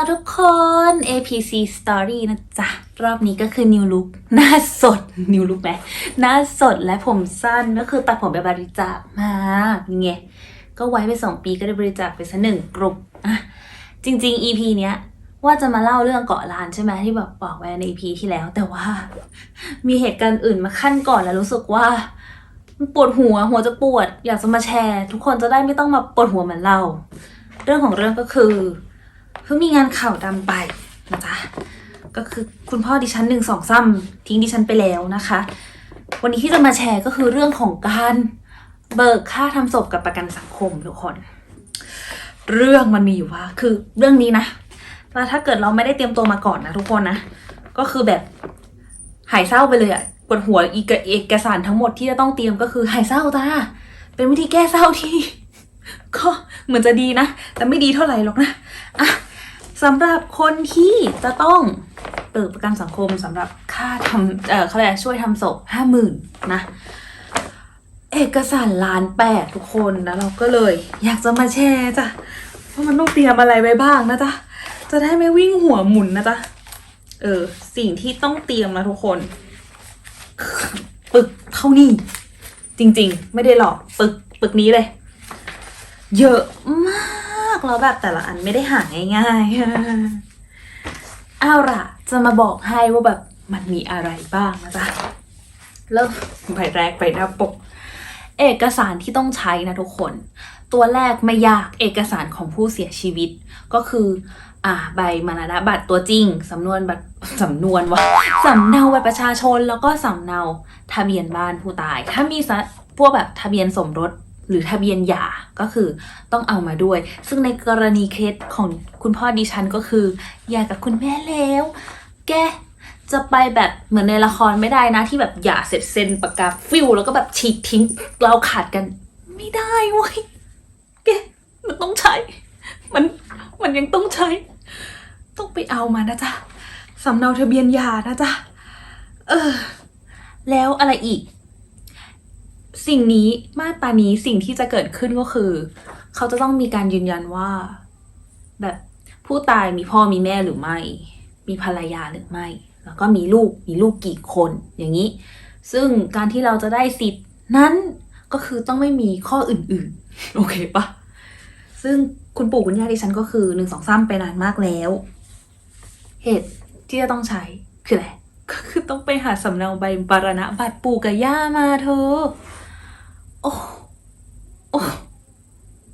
ลทุกคน APC Story นะจ๊ะ รอบนี้ก็คือ New Look หน้าสด New Look ไหมหน้าสดและผมสั้นก็คือตัดผมไปบริจาคมานี่ไงก็ไว้ไปสองปีก็ได้บริจาคไปสักหนึ่งกลุ่มอะจริง ๆ EP เนี้ยว่าจะมาเล่าเรื่องเกาะล้านใช่ไหมที่แบบบอกไว้ใน EP ที่แล้ว แต่ว่า มีเหตุการณ์อื่นมาขั้นก่อนแล้วรู้สึกว่ามันปวดหัวหัวจะปวด อยากจะมาแชร์ ทุกคนจะได้ไม่ต้องมาปวดหัวเหมือนเรา เรื่องของเรื่องก็คือ เพิ่งมีงานข่าวดำไปนะจ๊ะก็คือคุณพ่อดิฉันหนึ่งสองซ้ำทิ้งดิฉันไปแล้วนะคะ วันนี้ที่จะมาแชร์ก็คือเรื่องของการเบิกค่าทำศพกับประกันสังคมทุกคน เรื่องมันมีอยู่ว่า คือเรื่องนี้นะแล้วถ้าเกิดเราไม่ได้เตรียมตัวมาก่อนนะทุกคนนะ ก็คือแบบหายเศร้าไปเลยอะปวดหัวอีกเอกสารทั้งหมดที่จะต้องเตรียมก็คือหายเศร้าจ้าเป็นวิธีแก้เศร้าที่ ก็เหมือนจะดีนะ แต่ไม่ดีเท่าไหร่หรอกนะอะ สำหรับคนที่จะต้องเปิดประกันสังคมสำหรับค่าทำเออเขาเรียกอะไรช่วยทำศพห้าหมื่นนะเอกสารล้านแปดทุกคนแล้วเราก็เลย อยากจะมาแชร์จ้ะว่ามันต้องเตรียมอะไรไว้บ้างนะจ๊ะจะได้ไม่วิ่งหัวหมุนนะจ๊ะเออ สิ่งที่ต้องเตรียมนะทุกคนปึกเท่านี้ จริง ๆ ไม่ได้หลอกปึกปึกนี้เลย เยอะมาก แล้วแบบแต่ละอันไม่ได้หาง่ายๆเอาล่ะ จะมาบอกให้ว่าแบบมันมีอะไรบ้างนะจ๊ะเริ่มใบแรกไปหน้าปก เอกสารที่ต้องใช้นะทุกคน ตัวแรกไม่ยากเอกสารของผู้เสียชีวิต ก็คืออ่าใบมรณบัตรตัวจริงสำนวนบัตรสำนวนวะสำเนาบัตรประชาชนแล้วก็สำเนาทะเบียนบ้านผู้ตาย ถ้ามีสะพวกแบบทะเบียนสมรส หรือทะเบียนหย่าก็คือต้องเอามาด้วย ซึ่งในกรณีเคสของคุณพ่อดิฉันก็คือหย่ากับคุณแม่แล้ว แกจะไปแบบเหมือนในละครไม่ได้นะ ที่แบบหย่าเสร็จเซ็นปากกาฟิวแล้วก็แบบฉีกทิ้งเราขาดกัน ไม่ได้เว้ยแกมันต้องใช้ มันมันยังต้องใช้ ต้องไปเอามานะจ๊ะสำเนาทะเบียนหย่านะจ๊ะเออ แล้วอะไรอีก สิ่งนี้มาตรานี้สิ่งที่จะเกิดขึ้นก็คือ เขาจะต้องมีการยืนยันว่า แบบผู้ตายมีพ่อมีแม่หรือไม่ มีภรรยาหรือไม่ แล้วก็มีลูกมีลูกกี่คนอย่างนี้ ซึ่งการที่เราจะได้สิทธิ์นั้นก็คือต้องไม่มีข้ออื่นๆ โอเคปะซึ่งคุณปู่คุณย่าดิฉันก็คือหนึ่งสองสามไปนานมากแล้ว เหตุที่จะต้องใช้คืออะไรก็คือต้องไปหาสำเนาใบบารณะบัตรปู่กับย่ามาเธอ อ้โอ้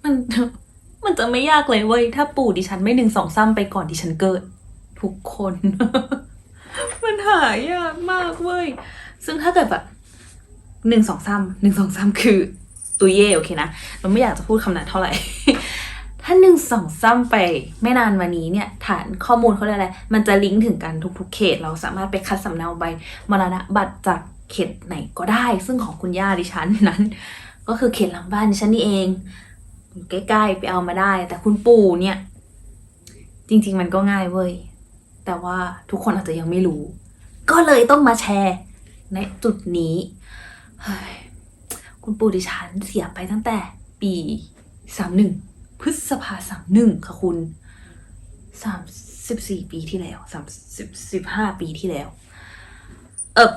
มันมันจะไม่ยากเลยเว้ย ถ้าปู่ดิฉันไม่หนึ่งสองซ้ำไปก่อนดิฉันเกิด ทุกคน มันหายากมากเว้ย ซึ่งถ้าเกิดแบบหนึ่งสองซ้ำหนึ่งสองซ้ำคือตัวเย่โอเคนะเราไม่อยากจะพูดคำนั้นเท่าไหร่ ถ้าหนึ่งสองซ้ำไปไม่นานมานี้เนี่ย ฐานข้อมูลเขาเรียกอะไร มันจะลิงก์ถึงกันทุกๆเขต เราสามารถไปคัดสำเนาใบมรณะบัตรจากเขตไหนก็ได้ ซึ่งของคุณย่าดิฉันนั้น ก็คือเขตหลังบ้านฉันนี่เองใกล้ๆไปเอามาได้ แต่คุณปู่เนี่ย จริง ๆ มันก็ง่ายเว้ย แต่ว่าทุกคนอาจจะยังไม่รู้ ก็เลยต้องมาแชร์ในจุดนี้คุณปู่ดิฉันเสียไปตั้งแต่ปีสามหนึ่งพฤษภาสามหนึ่งค่ะคุณสามสิบสี่ปีที่แล้วสามสิบสิบห้าปีที่แล้ว เออ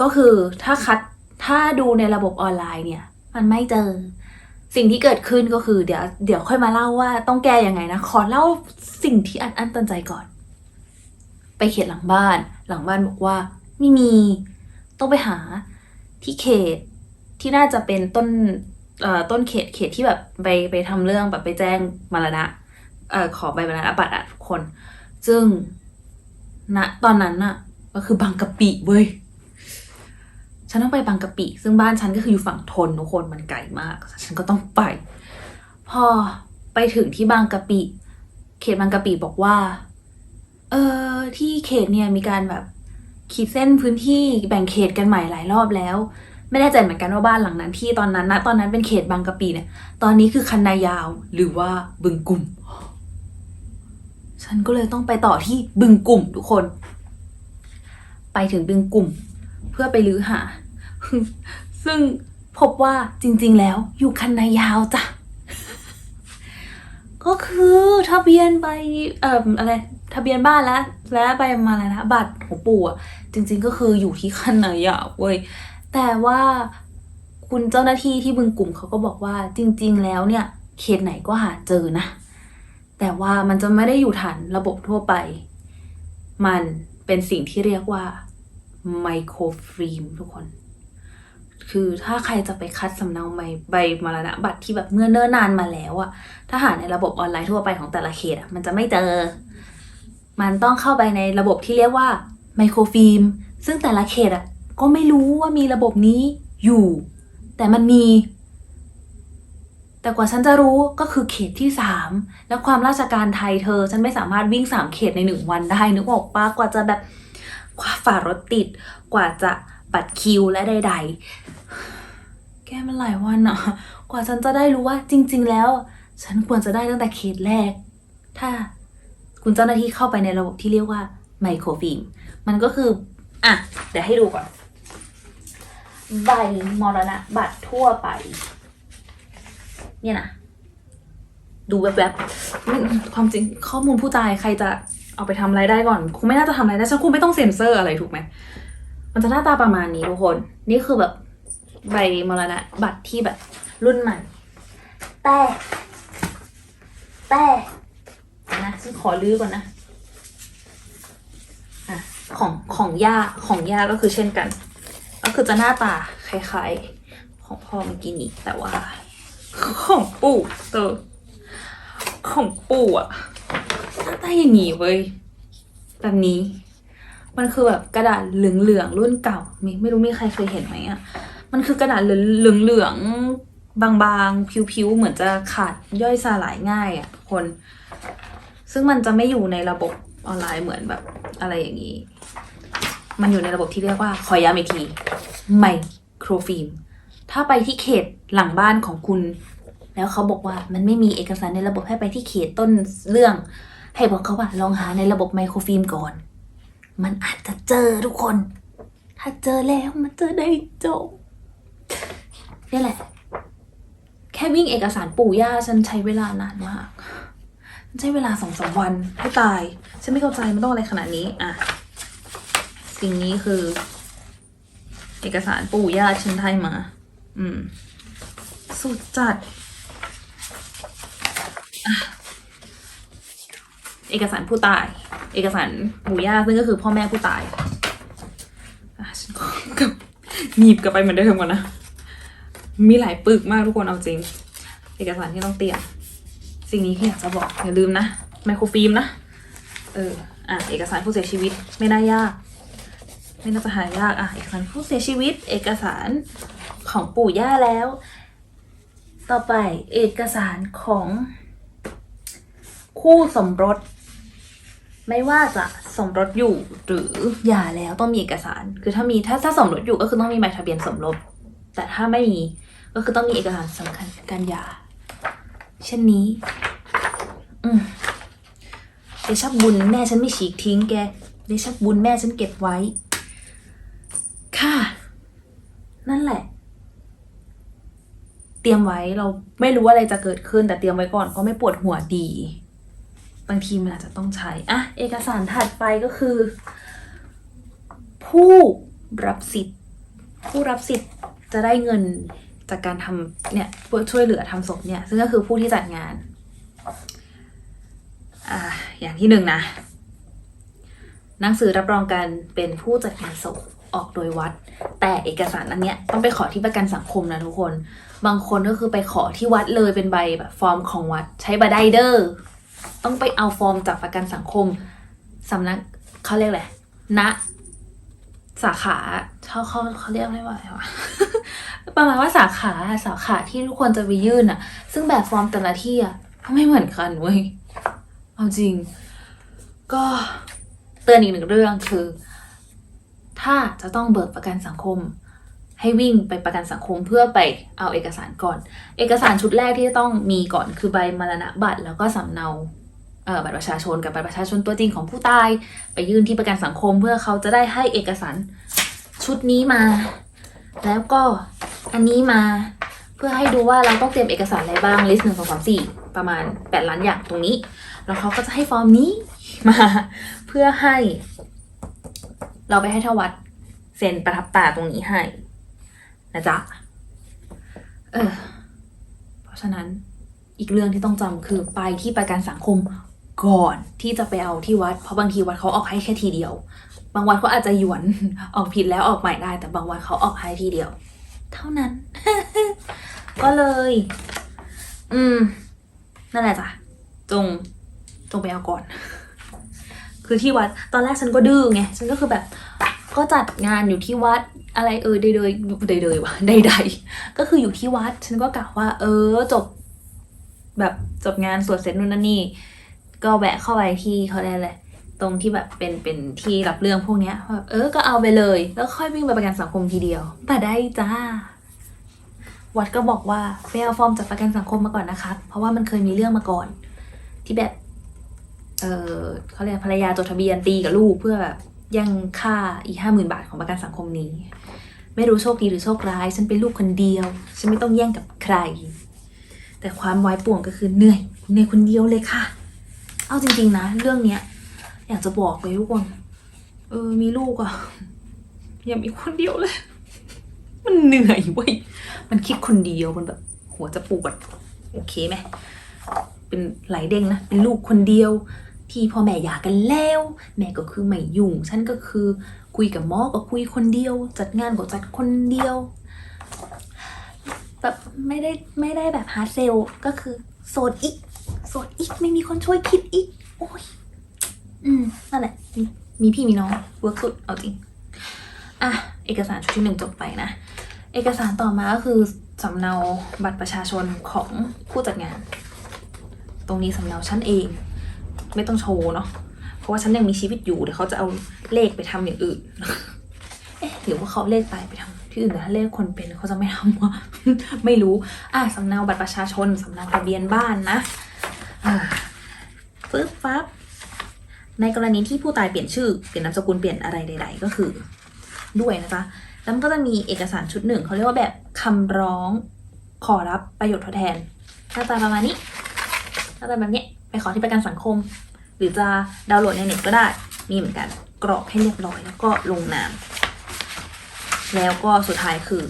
ก็คือถ้าคัดถ้าดูในระบบออนไลน์เนี่ย มันไม่เจอ สิ่งที่เกิดขึ้นก็คือเดี๋ยวเดี๋ยวค่อยมาเล่าว่าต้องแก้ยังไงนะ ขอเล่าสิ่งที่อันอันตันใจก่อน ไปเขตหลังบ้าน หลังบ้านบอกว่าไม่มี ต้องไปหาที่เขตที่น่าจะเป็นต้นต้นเขตเขตที่แบบไปไปทำเรื่องแบบไปแจ้งมรณะขอใบมรณะบัตรอะทุกคน ซึ่งณตอนนั้นน่ะก็คือบางกะปิเว้ย ฉันต้องไปบางกะปิ ซึ่งบ้านฉันก็คืออยู่ฝั่งทนทุกคนมันไกลมาก ฉันก็ต้องไป พอไปถึงที่บางกะปิ เขตบางกะปิบอกว่า เออที่เขตเนี่ยมีการแบบขีดเส้นพื้นที่แบ่งเขตกันใหม่หลายรอบแล้ว ไม่แน่ใจเหมือนกันว่าบ้านหลังนั้นที่ตอนนั้นนะตอนนั้นเป็นเขตบางกะปิเนี่ย ตอนนี้คือคันนายาวหรือว่าบึงกลุ่ม ฉันก็เลยต้องไปต่อที่บึงกลุ่มทุกคน ไปถึงบึงกลุ่ม เพื่อไปลื้อหา ซึ่งพบว่าจริง ๆ แล้วอยู่คันนายาวจ้ะ ก็คือทะเบียนใบเอ่ออะไรทะเบียนบ้านและและใบมาอะไรนะบัตรของปู่อะจริง ๆ ก็คืออยู่ที่คันไหนอะเว้ยแต่ว่าคุณเจ้าหน้าที่ที่บึงกลุ่มเขาก็บอกว่าจริง ๆ แล้วเนี่ย เขตไหนก็หาเจอนะ แต่ว่ามันจะไม่ได้อยู่ฐานระบบทั่วไป มันเป็นสิ่งที่เรียกว่าไมโครฟิล์มทุกคน คือถ้าใครจะไปคัดสำเนาใบใบมรณะบัตรที่แบบเมื่อเนิ่นนานมาแล้วอะถ้าหาในระบบออนไลน์ทั่วไปของแต่ละเขตอะมันจะไม่เจอ มันต้องเข้าไปในระบบที่เรียกว่าไมโครฟิล์มซึ่งแต่ละเขตอะก็ไม่รู้ว่ามีระบบนี้อยู่ แต่มันมี แต่กว่าฉันจะรู้ก็คือเขตที่สามแล้วความราชการไทยเธอ ฉันไม่สามารถวิ่งสามเขตในหนึ่งวันได้นึกออกปะกว่าจะแบบกว่าฝ่ารถติดกว่าจะบัตรคิวและใด ๆ ก้มันหลายวันอะกว่าฉันจะได้รู้ว่าจริง ๆ แล้ว ฉันควรจะได้ตั้งแต่เขตแรก ถ้าคุณเจ้าหน้าที่เข้าไปในระบบที่เรียกว่าไมโครฟิล์มมันก็คือ อะ เดี๋ยวให้ดูก่อน ใบมรณะบัตรทั่วไป เนี่ยนะ ดูแวบๆไม่ความจริงข้อมูลผู้ตายใครจะเอาไปทำอะไรได้ก่อน คงไม่น่าจะทำอะไรได้ฉันคงไม่ต้องเซ็นเซอร์อะไรถูกไหม มันจะหน้าตาประมาณนี้ทุกคน นี่คือแบบ ใบมรณะบัตรที่แบบรุ่นใหม่ แต่ แต่นะฉันขอลื้อก่อนนะอะของของย่าของย่าก็คือเช่นกัน ก็คือจะหน้าตาคล้ายๆ ของพ่อเมื่อกี้นี้แต่ว่า ของปู่เตอของปู่อะหน้าตาอย่างนี้เว้ยแบบนี้ มันคือแบบกระดาษเหลืองๆรุ่นเก่าไม่ไม่รู้มีใครเคยเห็นไหมอะ มันคือกระดาษเหลืองๆ บางๆ ผิวๆ เหมือนจะขาดย่อยสลายง่ายอะทุกคน ซึ่งมันจะไม่อยู่ในระบบออนไลน์เหมือนแบบอะไรอย่างนี้ มันอยู่ในระบบที่เรียกว่าขอย้ำอีกทีไมโครฟิล์ม ถ้าไปที่เขตหลังบ้านของคุณ แล้วเขาบอกว่ามันไม่มีเอกสารในระบบให้ไปที่เขตต้นเรื่อง ให้บอกเขาว่าลองหาในระบบไมโครฟิล์มก่อน มันอาจจะเจอทุกคน ถ้าเจอแล้วมันจะได้จบ นี่แหละ แค่วิ่งเอกสารปู่ย่าฉันใช้เวลานานมากฉันใช้เวลาสองสามวันให้ตาย ฉันไม่เข้าใจมันต้องอะไรขนาดนี้ อะ สิ่งนี้คือ เอกสารปู่ย่าฉันไทยมา อืม สุดจัดอะเอกสารผู้ตาย เอกสารปู่ย่าซึ่งก็คือพ่อแม่ผู้ตายอะฉันก็กับหนีบกลับไปเหมือนเดิมก่อนนะ มีหลายปึกมากทุกคนเอาจริง เอกสารที่ต้องเตรียมสิ่งนี้ที่อยากจะบอกอย่าลืมนะไมโครฟิล์มนะ เอออะเอกสารผู้เสียชีวิตไม่น่ายาก ไม่น่าจะหายากอะเอกสารผู้เสียชีวิต เอกสารของปู่ย่าแล้ว ต่อไปเอกสารของคู่สมรส ไม่ว่าจะสมรสอยู่หรือหย่าแล้วต้องมีเอกสาร คือถ้ามีถ้าถ้าสมรสอยู่ก็คือต้องมีใบทะเบียนสมรส แต่ถ้าไม่มีก็คือต้องมีเอกสารสำคัญการหย่าเช่นนี้ อืมเดชักบุญแม่ฉันไม่ฉีกทิ้งแกเดชักบุญแม่ฉันเก็บไว้ ค่ะ นั่นแหละ เตรียมไว้เราไม่รู้อะไรจะเกิดขึ้น แต่เตรียมไว้ก่อนก็ไม่ปวดหัวดี บางทีมันอาจจะต้องใช้ อะ เอกสารถัดไปก็คือ ผู้รับสิทธิ์ ผู้รับสิทธิ์ จะได้เงินจากการทำเนี่ยช่วยเหลือทำศพเนี่ย ซึ่งก็คือผู้ที่จัดงานอ่าอย่างที่หนึ่งนะ หนังสือรับรองการเป็นผู้จัดงานศพออกโดยวัด แต่เอกสารอันเนี้ยต้องไปขอที่ประกันสังคมนะทุกคน บางคนก็คือไปขอที่วัดเลยเป็นใบแบบฟอร์มของวัดใช้บัตรไดเดอร์ ต้องไปเอาฟอร์มจากประกันสังคมสำนักเขาเรียกอะไรณ สาขาเขาเขาเขาเรียกอะไรว่าอะไรวะประมาณว่าสาขาสาขาที่ทุกคนจะไปยื่นอะซึ่งแบบฟอร์มแต่ละที่อะก็ไม่เหมือนกันเว้ยเอาจริง ก็เตือนอีกหนึ่งเรื่องคือ ถ้าจะต้องเบิกประกันสังคม ให้วิ่งไปประกันสังคมเพื่อไปเอาเอกสารก่อน เอกสารชุดแรกที่จะต้องมีก่อนคือใบมรณบัตรแล้วก็สำเนา บัตรประชาชนกับบัตรประชาชนตัวจริงของผู้ตาย ไปยื่นที่ประกันสังคมเพื่อเขาจะได้ให้เอกสารชุดนี้มา แล้วก็อันนี้มาเพื่อให้ดูว่าเราต้องเตรียมเอกสารอะไรบ้างลิสต์หนึ่งสองสามสี่ประมาณ8ล้านอย่างตรงนี้ แล้วเขาก็จะให้ฟอร์มนี้มาเพื่อให้ เราไปให้ทวัดเซ็นประทับตาตรงนี้ให้ นะจ๊ะเออเพราะฉะนั้นอีกเรื่องที่ต้องจำคือไปที่ประกันสังคม ก่อนที่จะไปเอาที่วัด เพราะบางทีวัดเขาออกให้แค่ทีเดียว บางวันเขาอาจจะหยวนออกผิดแล้วออกใหม่ได้ แต่บางวันเขาออกให้ทีเดียว เท่านั้น ก็เลย อืม นั่นแหละจ้ะจงจงไปเอาก่อน คือที่วัด ตอนแรกฉันก็ดื้อไงฉันก็คือแบบ ก็จัดงานอยู่ที่วัดอะไรเออเดยเดยเดยเดยวะใดๆก็คืออยู่ที่วัด ฉันก็กะว่า เออจบ แบบจบงานสวดเสร็จนู่นนั่นนี่ ก็แวะเข้าไปที่เขาได้เลยตรงที่แบบเป็นเป็นที่รับเรื่องพวกเนี้ยแบบเออก็เอาไปเลย แล้วค่อยวิ่งไปประกันสังคมทีเดียว แต่ได้จ้า วัดก็บอกว่าไปเอาฟอร์มจากประกันสังคมมาก่อนนะครับ เพราะว่ามันเคยมีเรื่องมาก่อน ที่แบบ เออเขาเรียกภรรยาจดทะเบียนตีกับลูกเพื่อแบบย่งค่าอีห้าหมื่นบาทของประกันสังคมนี้ ไม่รู้โชคดีหรือโชคร้าย ฉันเป็นลูกคนเดียว ฉันไม่ต้องแย่งกับใคร แต่ความวายป่วงก็คือเหนื่อยเหนื่อยคนเดียวเลยค่ะ เอาจริง ๆ นะ เรื่องเนี้ยอยากจะบอกเลยทุกคน เออ มีลูกอะอย่ามีคนเดียวเลย มันเหนื่อยเว้ย มันคิดคนเดียวมันแบบ หัวจะปวด โอเคไหม เป็นไหลเด้งนะ เป็นลูกคนเดียว ที่พ่อแม่หย่ากันแล้ว แม่ก็คือไม่ยุ่ง ฉันก็คือคุยกับหมอก็คุยคนเดียว จัดงานก็จัดคนเดียว แบบไม่ได้ไม่ได้แบบฮาร์ดเซลก็คือโสดอีก สดอีกไม่มีคนช่วยคิดอีก โอ้ย อืม นั่นแหละมีมีพี่มีน้องเวิร์กสุดเอาจริง อะ เอกสารชุดที่หนึ่งจบไปนะ เอกสารต่อมาก็คือสำเนาบัตรประชาชนของผู้จัดงาน ตรงนี้สำเนาฉันเอง ไม่ต้องโชว์เนาะ เพราะว่าฉันยังมีชีวิตอยู่เดี๋ยวเขาจะเอาเลขไปทำอย่างอื่น เอ๊ะหรือว่าเขาเลขไปไปทำที่อื่นแต่ถ้าเลขคนเป็นเขาจะไม่ทำวะไม่รู้ อะสำเนาบัตรประชาชนสำเนาทะเบียนบ้านนะ ปึ๊บปั๊บในกรณีที่ผู้ตายเปลี่ยนชื่อเปลี่ยนนามสกุลเปลี่ยนอะไรใด ๆ ก็คือ ด้วยนะจ๊ะแล้วมันก็จะมีเอกสารชุดหนึ่งเขาเรียกว่าแบบคำร้องขอรับประโยชน์ทดแทนหน้าตาประมาณนี้หน้าตาแบบนี้ไปขอที่ประกันสังคม หรือจะดาวน์โหลดในเน็ตก็ได้มีเหมือนกันกรอกให้เรียบร้อยแล้วก็ลงนามแล้วก็สุดท้ายคือ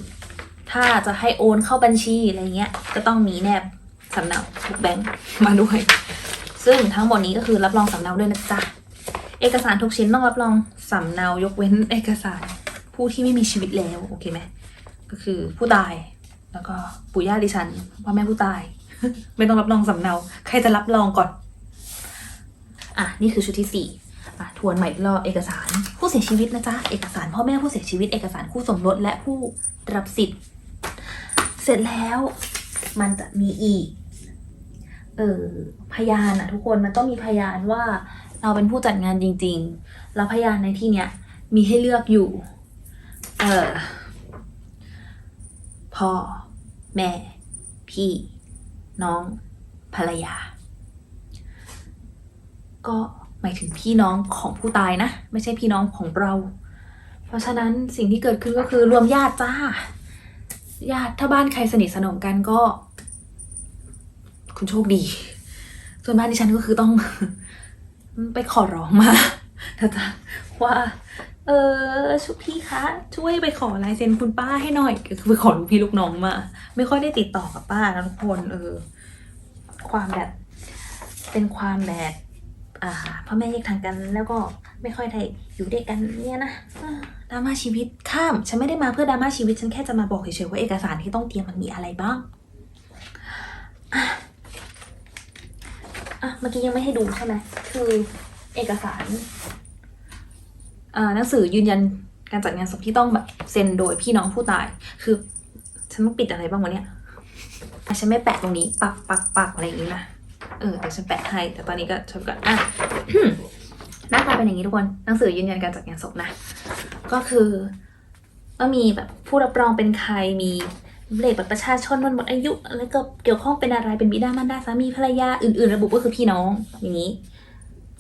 ถ้าจะให้โอนเข้าบัญชีอะไรเงี้ยก็ต้องมีแนบ สำเนาบุกแบงค์มาด้วย ซึ่งทั้งหมดนี้ก็คือรับรองสำเนาด้วยนะจ๊ะ เอกสารทุกชิ้นต้องรับรองสำเนายกเว้นเอกสารผู้ที่ไม่มีชีวิตแล้วโอเคไหมก็คือผู้ตายแล้วก็ปู่ย่าดิฉันพ่อแม่ผู้ตาย ไม่ต้องรับรองสำเนาใครจะรับรองก่อน อะนี่คือชุดที่สี่อะทวนใหม่อีกรอบเอกสาร ผู้เสียชีวิตนะจ๊ะเอกสารพ่อแม่ผู้เสียชีวิตเอกสารคู่สมรสและผู้รับสิทธิ์ เสร็จแล้วมันจะมีอีก เออพยานอะทุกคนมันต้องมีพยานว่าเราเป็นผู้จัดงานจริง ๆ แล้วพยานในที่เนี้ยมีให้เลือกอยู่ เออพ่อ แม่ พี่ น้อง ภรรยา ก็หมายถึงพี่น้องของผู้ตายนะ ไม่ใช่พี่น้องของเรา เพราะฉะนั้นสิ่งที่เกิดขึ้นก็คือรวมญาติจ้า ญาติถ้าบ้านใครสนิทสนมกันก็ คุณโชคดี ส่วนบ้านดิฉันก็คือต้อง ไปขอร้องมาจ๊ะว่า เออชุกพี่คะช่วยไปขอลายเซ็นคุณป้าให้หน่อยก็คือไปขอลูกพี่ลูกน้องมา ไม่ค่อยได้ติดต่อกับป้าทุกคนเออ ความแบบ เป็นความแบบอ่าพ่อแม่แยกทางกันแล้วก็ไม่ค่อยได้อยู่ด้วยกันเนี่ยนะดราม่าชีวิตข้าม ฉันไม่ได้มาเพื่อดราม่าชีวิต ฉันแค่จะมาบอกเฉยๆว่าเอกสารที่ต้องเตรียมมันมีอะไรบ้าง อะ เมื่อกี้ยังไม่ให้ดูใช่ไหมคือเอกสารอ่าหนังสือยืนยันการจัดงานศพที่ต้องแบบเซ็นโดยพี่น้องผู้ตาย คือฉันต้องปิดอะไรบ้างวะเนี่ยอะฉันไม่แปะตรงนี้ ปักปักปักอะไรอย่างนี้นะ เออเดี๋ยวฉันแปะให้ แต่ตอนนี้ก็ชมก่อนอะหน้าตาเป็นอย่างนี้ทุกคน หนังสือยืนยันการจัดงานศพนะ ก็คือก็มีแบบผู้รับรองเป็นใคร มี เลขบัตรประชาชนวันหมดอายุแล้วก็เกี่ยวข้องเป็นอะไรเป็นบิดามารดาสามีภรรยาอื่นๆ ระบุก็คือพี่น้องอย่างนี้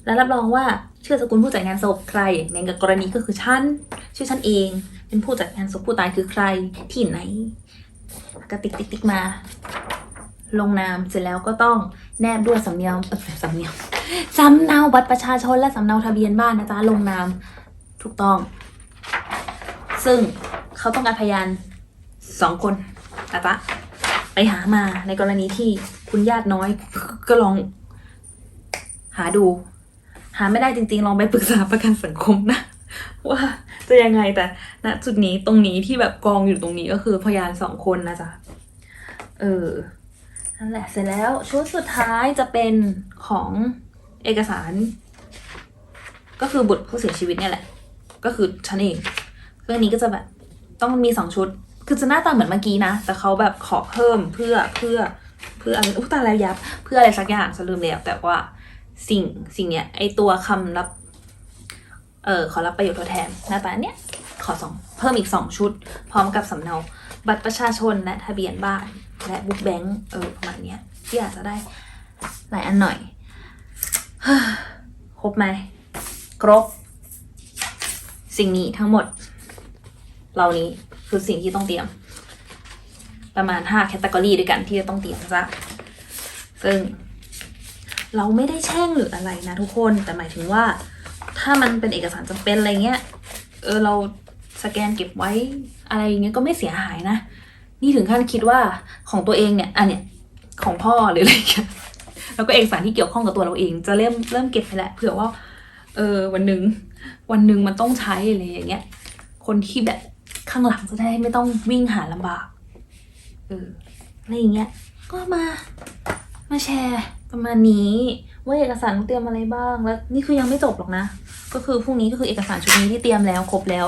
แล้วรับรองว่าชื่อสกุลผู้จัดงานศพใคร ในกรณีก็คือฉันชื่อฉันเอง เป็นผู้จัดงานศพผู้ตายคือใครที่ไหนก็ติ๊กติ๊กติ๊กมา ลงนามเสร็จแล้วก็ต้องแนบด้วยสำเนียงสำเนียงสำเนาบัตรประชาชนและสำเนาทะเบียนบ้านนะจ๊ะลงนามถูกต้อง ซึ่งเขาต้องการพยานสองคน นะจ๊ะไปหามาในกรณีที่คุณญาติน้อย ก็ลอง หาดู หาไม่ได้จริง ๆ ลองไปปรึกษาประกันสังคมนะ ว่าจะยังไงแต่ณจุดนี้ตรงนี้ที่แบบกองอยู่ตรงนี้ก็คือพยานสองคนนะจ๊ะเออนั่นแหละเสร็จแล้วชุดสุดท้ายจะเป็นของเอกสาร ก็คือบุตรผู้เสียชีวิตเนี่ยแหละ ก็คือฉันเองเรื่องนี้ก็จะแบบต้องมีสองชุด คือจะหน้าตาเหมือนเมื่อกี้นะ แต่เขาแบบขอเพิ่มเพื่อเพื่อเพื่ออะไรอุ้ตาแล้วยับ เพื่ออะไรสักอย่างฉันลืมแล้วแต่ว่าสิ่งสิ่งเนี้ยไอตัวคำรับ เออขอรับประโยชน์ทดแทนหน้าตาเนี้ยขอสองเพิ่มอีกสองชุด พร้อมกับสำเนาบัตรประชาชนและทะเบียนบ้าน และบุ๊กแบงค์เออประมาณเนี้ยที่อาจจะได้หลายอันหน่อยครบไหมครบ สิ่งนี้ทั้งหมด เหล่านี้ คือสิ่งที่ต้องเตรียม ประมาณ5แคตตากรีด้วยกันที่จะต้องเตรียมซะซึ่ง เราไม่ได้แช่งหรืออะไรนะทุกคนแต่หมายถึงว่า ถ้ามันเป็นเอกสารจำเป็นอะไรเงี้ยเออเราสแกนเก็บไว้อะไรอย่างเงี้ยก็ไม่เสียหายนะ นี่ถึงขั้นคิดว่าของตัวเองเนี่ยอันเนี้ยของพ่อหรืออะไรเงี้ยแล้วก็เอกสารที่เกี่ยวข้องกับตัวเราเอง จะเริ่มเริ่มเก็บไปแหละเผื่อว่า เออวันหนึ่งวันหนึ่งมันต้องใช้อะไรอย่างเงี้ย คนที่แบบ ข้างหลังจะได้ไม่ต้องวิ่งหาลำบากเอออะไรอย่างเงี้ย ก็มามาแชร์ประมาณนี้ว่าเอกสารเตรียมอะไรบ้าง แล้วนี่คือยังไม่จบหรอกนะ ก็คือพรุ่งนี้ก็คือเอกสารชุดนี้ที่เตรียมแล้วครบแล้ว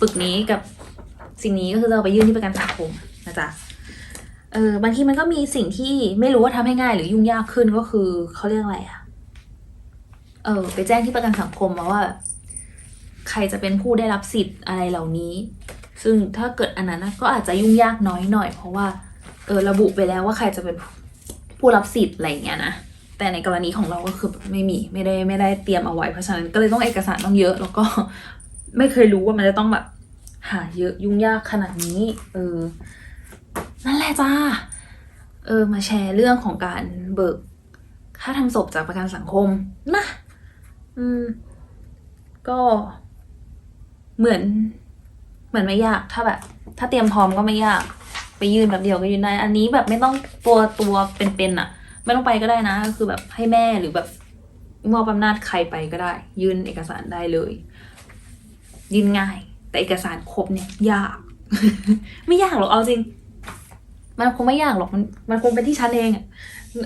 ปึกนี้กับสิ่งนี้ก็คือจะเอาไปยื่นที่ประกันสังคมนะจ๊ะเออบางทีมันก็มีสิ่งที่ไม่รู้ว่าทำให้ง่ายหรือยุ่งยากขึ้นก็คือเขาเรียกอะไรอะเออไปแจ้งที่ประกันสังคมมาว่า ใครจะเป็นผู้ได้รับสิทธิ์อะไรเหล่านี้ ซึ่งถ้าเกิดอันนั้นก็อาจจะยุ่งยากน้อยหน่อย เพราะว่าเออระบุไปแล้วว่าใครจะเป็นผู้รับสิทธิ์อะไรอย่างเงี้ยนะแต่ในกรณีของเราก็คือไม่มีไม่ได้ไม่ได้เตรียมเอาไว้เพราะฉะนั้นก็เลยต้องเอกสารต้องเยอะแล้วก็ไม่เคยรู้ว่ามันจะต้องแบบหาเยอะยุ่งยากขนาดนี้ เออ นั่นแหละจ้า เออ มาแชร์เรื่องของการเบิก ค่าทำศพจากประกันสังคมนะ อืม ก็ เหมือน เหมือนไม่ยาก ถ้าแบบ ถ้าเตรียมพร้อมก็ไม่ยาก ไปยืนแบบเดียวก็ยืนได้ อันนี้แบบไม่ต้องตัวตัวเป็นๆอะไม่ต้องไปก็ได้นะ ก็คือแบบให้แม่หรือแบบมอบอำนาจใครไปก็ได้ ยื่นเอกสารได้เลย ยื่นง่าย แต่เอกสารครบเนี่ย ยาก ไม่ยากหรอกเอาจริง มันคงไม่ยากหรอกมันมันคงเป็นที่ชั้นเองอะ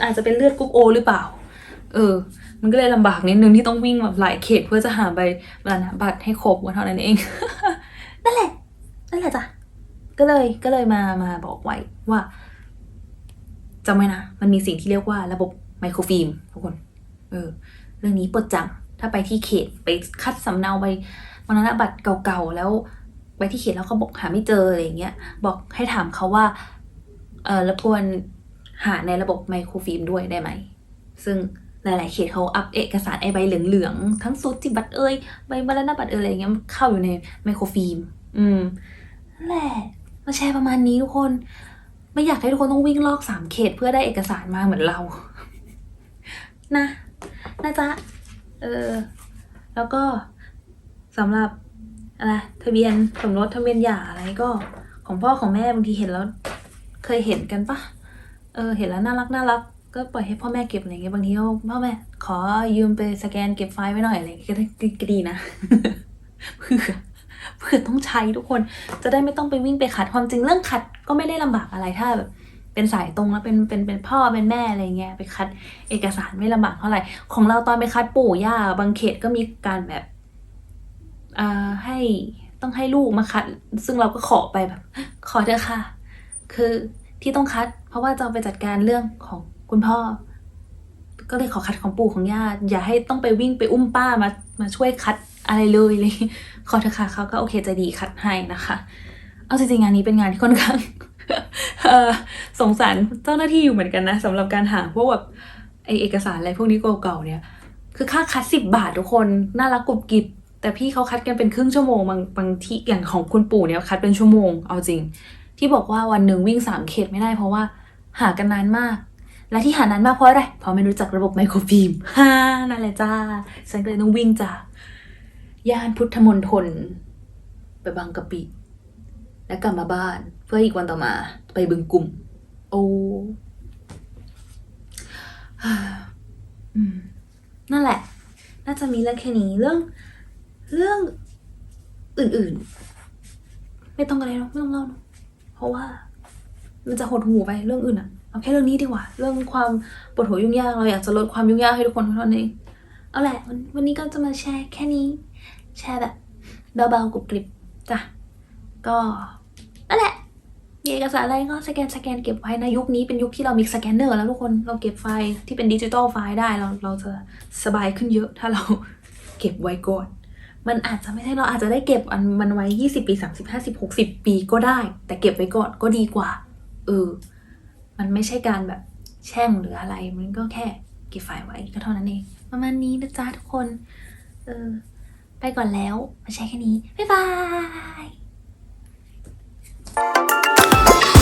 อาจจะเป็นเลือดกรุ๊ปโอหรือเปล่า เออ มันก็เลยลำบากนิดนึงที่ต้องวิ่งแบบหลายเขตเพื่อจะหาใบมรณบัตรให้ครบวันเท่านั้นเอง นั่นแหละ นั่นแหละจ้ะ ก็เลยก็เลยมามาบอกไว้ว่าจำไว้นะ มันมีสิ่งที่เรียกว่าระบบไมโครฟิล์มทุกคน เออ เรื่องนี้ปวดจัง ถ้าไปที่เขตไปคัดสำเนาใบมรณบัตรเก่าๆแล้ว ไปที่เขตแล้วเขาบอกหาไม่เจออะไรอย่างเงี้ย บอกให้ถามเขาว่า เออรบกวนหาในระบบไมโครฟิล์มด้วยได้ไหม ซึ่ง หลาย ๆ เขตเขาอัพเอกสารไอใบเหลือง ๆ ทั้งสูติบัตรเอ่ยใบมรณบัตรเอ่ยอะไรเงี้ยมันเข้าอยู่ในไมโครฟิล์มอืมนั่นแหละมาแชร์ประมาณนี้ทุกคน ไม่อยากให้ทุกคนต้องวิ่งลอกสามเขตเพื่อได้เอกสารมาเหมือนเรา นะนะจ๊ะเออแล้วก็สำหรับอะไรทะเบียนสมรสทะเบียนหย่าอะไรก็ของพ่อของแม่บางทีเห็นแล้ว เคยเห็นกันปะเออ เห็นแล้วน่ารักน่ารัก ก็ปล่อยให้พ่อแม่เก็บอะไรเงี้ยบางทีก็พ่อแม่ขอยืมไปสแกนเก็บไฟล์ไว้หน่อยอะไรเงี้ยก็ด้ก็ดีนะเพื่อเพื่อต้องใช้ทุกคนจะได้ไม่ต้องไปวิ่งไปขัดความจริงเรื่องขัดก็ไม่ได้ลำบากอะไรถ้าแบบเป็นสายตรงแล้วเป็นเป็นเป็นพ่อเป็นแม่อะไรเงี้ยไปคัดเอกสารไม่ลำบากเท่าไหร่ของเราตอนไปคัดปู่ย่าบางเขตก็มีการแบบอ่าให้ต้องให้ลูกมาคัด ซึ่งเราก็ขอไปแบบ ขอเถอะค่ะ คือที่ต้องคัด เพราะว่าจะเอาไปจัดการเรื่องของ คุณพ่อ ก็เลยขอคัดของปู่ของย่าอย่าให้ต้องไปวิ่งไปอุ้มป้ามามาช่วยคัดอะไรเลยเลยขอเถอะค่ะเขาก็โอเคใจดีคัดให้นะคะ เอาจริงๆงานนี้เป็นงานที่ค่อนข้างสงสารเจ้าหน้าที่อยู่เหมือนกันนะสำหรับการหาพวกแบบไอเอกสารอะไรพวกนี้เก่าๆเนี่ย คือค่าคัดสิบบาททุกคนน่ารักกรุบกริบแต่พี่เขาคัดกันเป็นครึ่งชั่วโมงบางบางที่อย่างของคุณปู่เนี่ยคัดเป็นชั่วโมงเอาจริง ที่บอกว่าวันหนึ่งวิ่งสามเขตไม่ได้เพราะว่า หากันนานมาก และที่หานานมากเพราะอะไร เพราะไม่รู้จักระบบไมโครฟิล์มฮ่านั่นแหละจ้า ฉันก็เลยต้องวิ่งจากย่านพุทธมณฑลไปบางกะปิ แล้วกลับมาบ้าน เพื่ออีกวันต่อมา ไปบึงกลุ่ม โอ้นั่นแหละ น่าจะมีเรื่องแค่นี้เรื่อง เรื่องอื่นๆ ไม่ต้องอะไรหรอกไม่ต้องเล่าหรอกเพราะว่า มันจะหดหูไปเรื่องอื่นอะ เอาแค่เรื่องนี้ดีกว่า เรื่องความปวดหัวยุ่งยาก เราอยากจะลดความยุ่งยากให้ทุกคนเท่านั้นเองเอาแหละวันวันนี้ก็จะมาแชร์แค่นี้ แชร์แบบเบาๆกรุบกริบจ้ะก็นั่นแหละมีเอกสารอะไรก็สแกนสแกนเก็บไว้นะยุคนี้เป็นยุคที่เรามีสแกนเนอร์แล้วทุกคนเราเก็บไฟล์ที่เป็นดิจิตอลไฟล์ได้เราเราจะสบายขึ้นเยอะถ้าเราเก็บไว้ก่อน มันอาจจะไม่ใช่เราอาจจะได้เก็บอันมันไว้ยี่สิบปีสามสิบห้าสิบหกสิบปีก็ได้ แต่เก็บไว้ก่อนก็ดีกว่าเออ มันไม่ใช่การแบบแช่งหรืออะไร มันก็แค่เก็บฝ่ไว้ก็เท่านั้นเอง ประมาณนี้นะจ๊ะทุกคน เออ ไปก่อนแล้ว มาแชร์แค่นี้ บ๊ายบาย